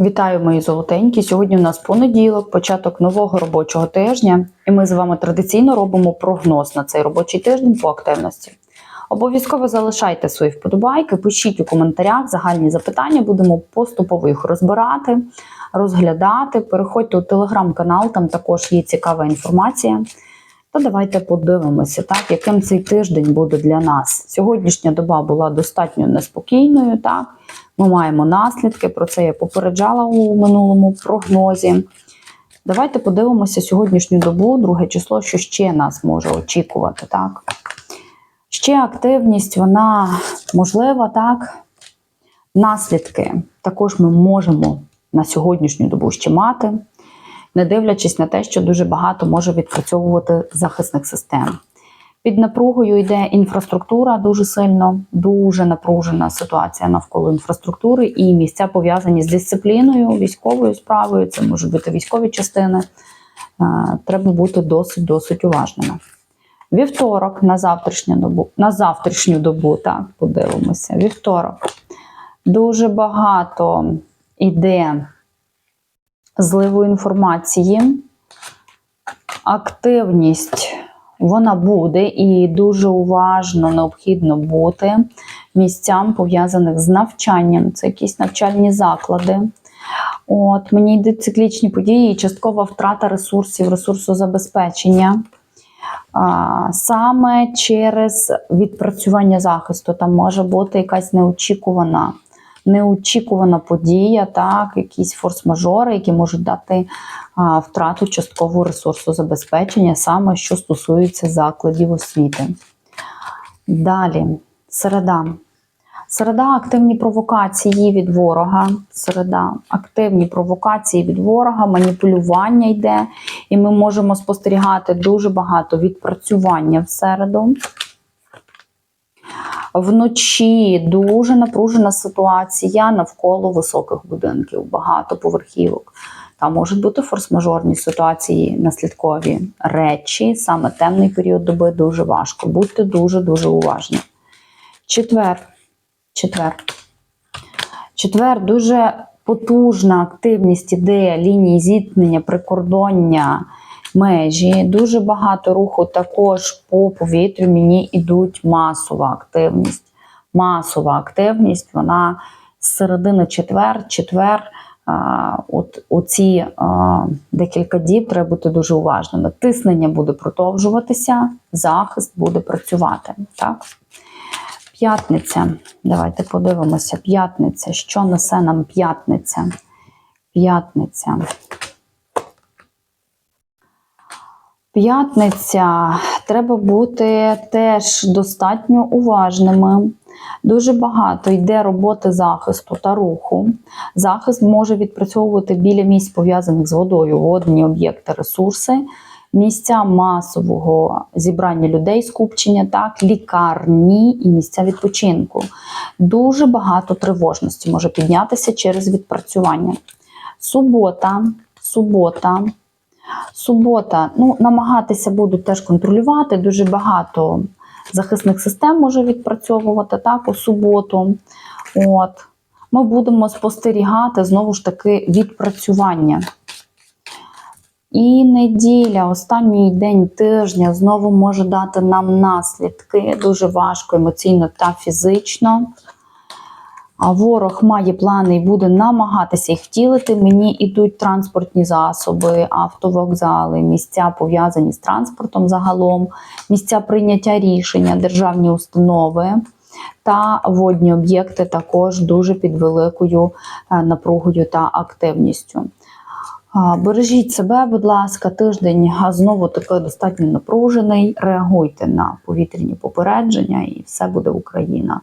Вітаю, мої золотенькі. Сьогодні у нас понеділок, початок нового робочого тижня, і ми з вами традиційно робимо прогноз на цей робочий тиждень по активності. Обов'язково залишайте свої вподобайки, пишіть у коментарях загальні запитання, будемо поступово їх розбирати, розглядати. Переходьте у телеграм-канал, там також є цікава інформація. То давайте подивимося, так, яким цей тиждень буде для нас. Сьогоднішня доба була достатньо неспокійною. Так? Ми маємо наслідки, про це я попереджала у минулому прогнозі. Давайте подивимося сьогоднішню добу, друге число, що ще нас може очікувати. Так? Ще активність, вона можлива, так? Наслідки також ми можемо на сьогоднішню добу ще мати не дивлячись на те, що дуже багато може відпрацьовувати захисних систем. Під напругою йде інфраструктура дуже сильно, дуже напружена ситуація навколо інфраструктури і місця пов'язані з дисципліною, військовою справою. Це можуть бути військові частини. Е, Треба бути досить досить уважними. Вівторок на завтрашню добу, на завтрашню добу, так, подивимося. Вівторок. Дуже багато іде зливу інформації, активність вона буде і дуже уважно необхідно бути місцям, пов'язаних з навчанням. Це якісь навчальні заклади. От, Мені йдуть циклічні події, і часткова втрата ресурсів, ресурсозабезпечення. Саме через відпрацювання захисту там може бути якась неочікувана неочікувана подія, так, якісь форс-мажори, які можуть дати а, втрату часткового ресурсу забезпечення, саме що стосується закладів освіти. Далі, середа. Середа активні провокації від ворога. Середа, активні провокації від ворога, маніпулювання йде, і ми можемо спостерігати дуже багато відпрацювання в середу. Вночі дуже напружена ситуація навколо високих будинків, багатоповерхівок. Там можуть бути форс-мажорні ситуації, наслідкові речі. Саме темний період доби дуже важко. Будьте дуже-дуже уважні. Четвер. Четвер. Четвер дуже потужна активність іде лінії зіткнення, прикордоння межі. Дуже багато руху також по повітрю. Мені йдуть масова активність. Масова активність, вона з середини четвер, четвер. От оці декілька діб треба бути дуже уважними. Тиснення буде продовжуватися, захист буде працювати. Так? П'ятниця. Давайте подивимося. П'ятниця. Що несе нам п'ятниця? П'ятниця. П'ятниця треба бути теж достатньо уважними. Дуже багато йде роботи захисту та руху. Захист може відпрацьовувати біля місць, пов'язаних з водою, водні об'єкти, ресурси, місця масового зібрання людей, скупчення, так, лікарні і місця відпочинку. Дуже багато тривожності може піднятися через відпрацювання. Субота, субота. Субота, ну, намагатися будуть теж контролювати. Дуже багато захисних систем може відпрацьовувати так, у суботу. От. Ми будемо спостерігати знову ж таки відпрацювання. І неділя, останній день тижня, знову може дати нам наслідки. Дуже важко емоційно та фізично. А ворог має плани і буде намагатися їх втілити. Мені йдуть транспортні засоби, автовокзали, місця пов'язані з транспортом загалом, місця прийняття рішення, державні установи та водні об'єкти також дуже під великою е, напругою та активністю. Бережіть себе, будь ласка, тиждень знову таки достатньо напружений. Реагуйте на повітряні попередження, і все буде Україна.